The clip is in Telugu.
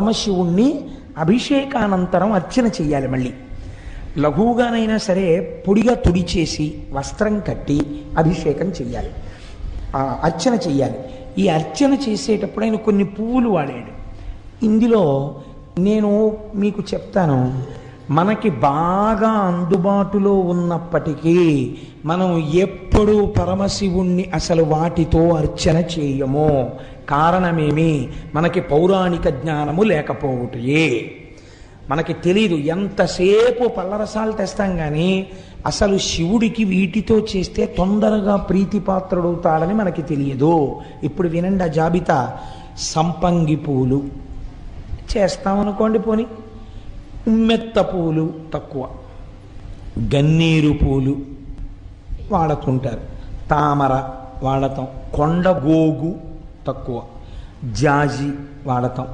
పరమశివుణ్ణి అభిషేకానంతరం అర్చన చెయ్యాలి మళ్ళీ. లఘువుగానైనా సరే పొడిగా తుడిచేసి వస్త్రం కట్టి అభిషేకం చెయ్యాలి. అర్చన చెయ్యాలి. ఈ అర్చన చేసేటప్పుడు ఆయన కొన్ని పువ్వులు వాడాడు. ఇందులో నేను మీకు చెప్తాను. మనకి బాగా అందుబాటులో ఉన్నప్పటికీ మనం ఎప్పుడూ పరమశివుణ్ణి అసలు వాటితో అర్చన చేయము. కారణమేమి? మనకి పౌరాణిక జ్ఞానము లేకపోవుటయే. మనకి తెలీదు ఎంతసేపు పల్లరసాలు తెస్తాం కానీ అసలు శివుడికి వీటితో చేస్తే తొందరగా ప్రీతిపాత్రుడవుతాడని మనకి తెలియదు. ఇప్పుడు వినండి ఆ జాబితా. సంపంగి పూలు. చేస్తామనుకోండి పోని. ఉమ్మెత్త పూలు తక్కువ. గన్నీరు పూలు వాడుతుంటారు. తామర వాడతాం. కొండగోగు తక్కువ. జాజి వాడతాం.